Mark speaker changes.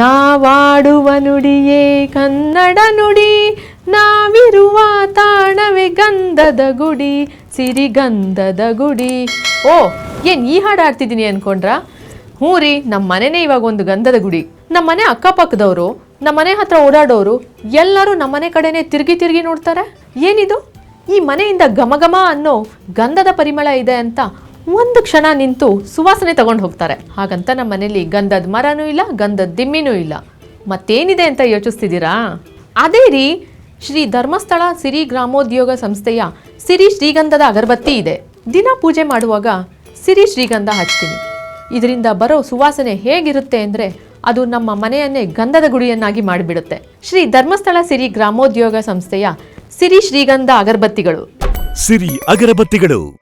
Speaker 1: ನಾವಾಡುವ ನುಡಿಯೇ ಕನ್ನಡ ನುಡಿ, ನಾವಿರುವ ತಾಣವೇ ಗಂಧದ ಗುಡಿ, ಸಿರಿಗಂಧದ ಗುಡಿ. ಓ, ಏನ್ ಈ ಹಾಡು ಆಡ್ತಿದ್ದೀನಿ ಅನ್ಕೊಂಡ್ರಾ? ಹ್ಞೂ ರೀ ನಮ್ಮ ಮನೆನೇ ಇವಾಗ ಒಂದು ಗಂಧದ ಗುಡಿ. ನಮ್ಮ ಮನೆ ಅಕ್ಕಪಕ್ಕದವರು ನಮ್ಮ ಮನೆ ಹತ್ರ ಓಡಾಡೋರು, ಎಲ್ಲರೂ ನಮ್ಮ ಮನೆ ಕಡೆನೇ ತಿರುಗಿ ತಿರುಗಿ ನೋಡ್ತಾರೆ? ಏನಿದು? ಈ ಮನೆಯಿಂದ ಘಮಘಮ ಅನ್ನೋ ಗಂಧದ ಪರಿಮಳ ಇದೆ ಅಂತ ಒಂದು ಕ್ಷಣ ನಿಂತು ಸುವಾಸನೆ ತಗೊಂಡು ಹೋಗ್ತಾರೆ. ಹಾಗಂತ ನಮ್ಮ ಮನೇಲಿ ಗಂಧದ ಮರನೂ ಇಲ್ಲ, ಗಂಧದ ದಿಮ್ಮಿನೂ ಇಲ್ಲ. ಮತ್ತೇನಿದೆ ಅಂತ ಯೋಚಿಸ್ತಿದ್ದೀರಾ? ಅದೇ ರೀ, ಶ್ರೀ ಧರ್ಮಸ್ಥಳ ಸಿರಿ ಗ್ರಾಮೋದ್ಯೋಗ ಸಂಸ್ಥೆಯ ಸಿರಿ ಶ್ರೀಗಂಧದ ಅಗರಬತ್ತಿ ಇದೆ. ದಿನ ಪೂಜೆ ಮಾಡುವಾಗ ಸಿರಿ ಶ್ರೀಗಂಧ ಹಚ್ತೀನಿ. ಇದರಿಂದ ಬರೋ ಸುವಾಸನೆ ಹೇಗಿರುತ್ತೆ ಅಂದರೆ ಅದು ನಮ್ಮ ಮನೆಯನ್ನೇ ಗಂಧದ ಗುಡಿಯನ್ನಾಗಿ ಮಾಡಿಬಿಡುತ್ತೆ. ಶ್ರೀ ಧರ್ಮಸ್ಥಳ ಸಿರಿ ಗ್ರಾಮೋದ್ಯೋಗ ಸಂಸ್ಥೆಯ ಸಿರಿ ಶ್ರೀಗಂಧ ಅಗರಬತ್ತಿಗಳು.
Speaker 2: ಸಿರಿ ಅಗರಬತ್ತಿಗಳು.